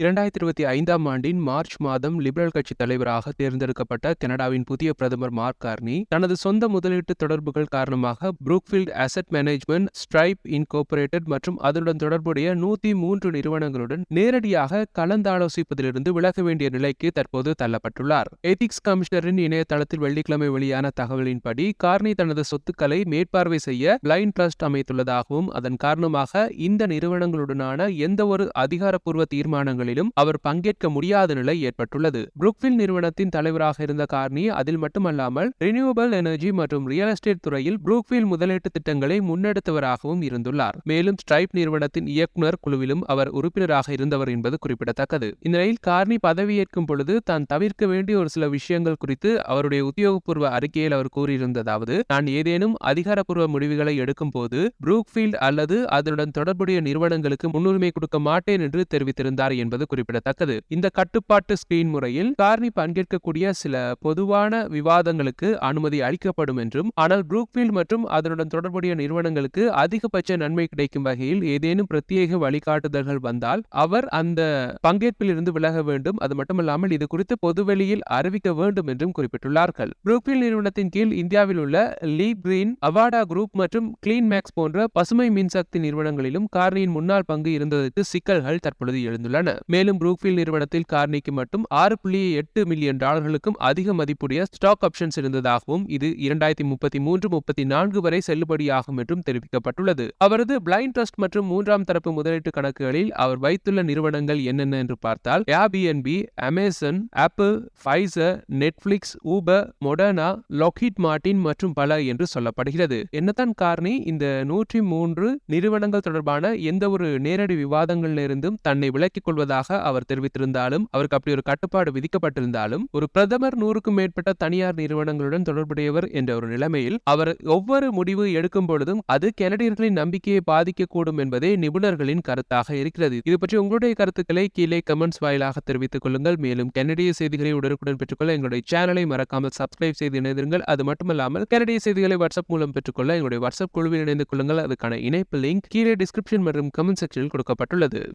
இரண்டாயிரத்தி இருபத்தி ஐந்தாம் ஆண்டின் மார்ச் மாதம் லிபரல் கட்சி தலைவராக தேர்ந்தெடுக்கப்பட்ட கனடாவின் புதிய பிரதமர் மார்க் கார்னி தனது சொந்த முதலீட்டு தொடர்புகள் காரணமாக Brookfield asset management Stripe incorporated மற்றும் அதனுடன் தொடர்புடைய நூத்தி மூன்று நிறுவனங்களுடன் நேரடியாக கலந்தாலோசிப்பதிலிருந்து விலக வேண்டிய நிலைக்கு தற்போது தள்ளப்பட்டுள்ளார். எதிக்ஸ் கமிஷனரின் இணையதளத்தில் வெள்ளிக்கிழமை வெளியான தகவலின்படி கார்னி தனது சொத்துக்களை மேற்பார்வை செய்ய பிளைண்ட் ட்ரஸ்ட் அமைத்துள்ளதாகவும் அதன் காரணமாக இந்த நிறுவனங்களுடனான எந்தவொரு அதிகாரப்பூர்வ தீர்மானங்கள் கூட்டங்களிலும் அவர் பங்கேற்க முடியாத நிலை ஏற்பட்டுள்ளது. புரூக்ஃபீல்ட் நிறுவனத்தின் தலைவராக இருந்த கார்னி அதில் மட்டுமல்லாமல் ரினியூவபிள் எனர்ஜி மற்றும் ரியல் எஸ்டேட் துறையில் புரூக்வில் முதலீட்டு திட்டங்களை முன்னெடுத்தவராகவும் இருந்துள்ளார். மேலும் ஸ்ட்ரைப் நிறுவனத்தின் இயக்குநர் குழுவிலும் அவர் உறுப்பினராக இருந்தவர் என்பது குறிப்பிடத்தக்கது. இந்நிலையில் கார்னி பதவியேற்கும் பொழுது தான் தவிர்க்க வேண்டிய ஒரு சில விஷயங்கள் குறித்து அவருடைய உத்தியோகபூர்வ அறிக்கையில் அவர் கூறியிருந்ததாவது நான் ஏதேனும் அதிகாரப்பூர்வ முடிவுகளை எடுக்கும் போது புரூக்ஃபீல்ட் அல்லது அதனுடன் தொடர்புடைய நிறுவனங்களுக்கு முன்னுரிமை கொடுக்க மாட்டேன் என்று தெரிவித்திருந்தார் என்பது குறிப்பிடத்தக்கது. இந்த கட்டுப்பாட்டு ஸ்கிரீன் முறையில் கார்னி பங்கேற்கக்கூடிய சில பொதுவான விவாதங்களுக்கு அனுமதி அளிக்கப்படும் என்றும் ஆனால் புரூக்ஃபீல்ட் மற்றும் அதனுடன் தொடர்புடைய நிறுவனங்களுக்கு அதிகபட்ச நன்மை கிடைக்கும் வகையில் ஏதேனும் பிரத்யேக வழிகாட்டுதல்கள் வந்தால் அவர் அந்த பங்கேற்பில் இருந்து விலக வேண்டும். அது மட்டுமல்லாமல் இது குறித்து பொதுவெளியில் அறிவிக்க வேண்டும் என்றும் குறிப்பிட்டுள்ளார்கள். புரூக்ஃபீல்ட் நிறுவனத்தின் கீழ் இந்தியாவில் உள்ள லீ கிரீன் அவாடா குரூப் மற்றும் கிளீன் மேக்ஸ் போன்ற பசுமை மின்சக்தி நிறுவனங்களிலும் கார்னியின் முன்னாள் பங்கு இருந்ததற்கு சிக்கல்கள் தற்பொழுது எழுந்துள்ளன. மேலும் புரூக்ஃபீல்ட் நிறுவனத்தில் கார்னிக்கு மட்டும் ஆறு புள்ளி எட்டு மில்லியன் டாலர்களுக்கும் அதிக மதிப்புடைய ஸ்டாக் ஆப்ஷன்ஸ் இருந்ததாகவும் இது இரண்டாயிரத்தி முப்பத்தி மூன்று முப்பத்தி நான்கு வரை செல்லுபடியாகும் என்றும் தெரிவிக்கப்பட்டுள்ளது. அவரது பிளைண்ட் ட்ரஸ்ட் மற்றும் மூன்றாம் தரப்பு முதலீட்டு கணக்குகளில் அவர் வைத்துள்ள நிறுவனங்கள் என்னென்ன என்று பார்த்தால் Airbnb Amazon Apple Pfizer Netflix Uber Moderna Lockheed Martin மற்றும் பல என்று சொல்லப்படுகிறது. என்னதான் கார்னி இந்த நூற்றி மூன்று நிறுவனங்கள் தொடர்பான எந்த ஒரு நேரடி விவாதங்களிலிருந்தும் தன்னை விலக்கிக் கொள்வதாக அவர் தெரிவித்திருந்தாலும் அவருக்கு அப்படி ஒரு கட்டுப்பாடு விதிக்கப்பட்டிருந்தாலும் ஒரு பிரதமர் நூறுக்கும் மேற்பட்ட தனியார் நிறுவனங்களுடன் தொடர்புடையவர் என்ற ஒரு நிலைமையில் அவர் ஒவ்வொரு முடிவு எடுக்கும் பொழுதும் அது கெனடியர்களின் நம்பிக்கையை பாதிக்கக்கூடும் என்பதே நிபுணர்களின் கருத்தாக இருக்கிறது. இது பற்றி உங்களுடைய கருத்துக்களை கீழே கமெண்ட்ஸ் வாயிலாக தெரிவித்துக் கொள்ளுங்கள். மேலும் கெனடிய செய்திகளை உடனுக்குடன் பெற்றுக்கொள்ள எங்களுடைய சேனலை மறக்காமல் சப்ஸ்கிரைப் செய்து இணைந்திருங்கள். அது மட்டுமல்லாமல் கெனடிய செய்திகளை வாட்ஸ்அப் மூலம் பெற்றுக்கொள்ள எங்களுடைய வாட்ஸ்அப் குழுவில் இணைந்து கொள்ளுங்கள். அதுக்கான இணைப்பு லிங்க் கீழே டிஸ்கிரிப்ஷன் மற்றும் கமெண்ட் செக்ஷனில் கொடுக்கப்பட்டுள்ளது.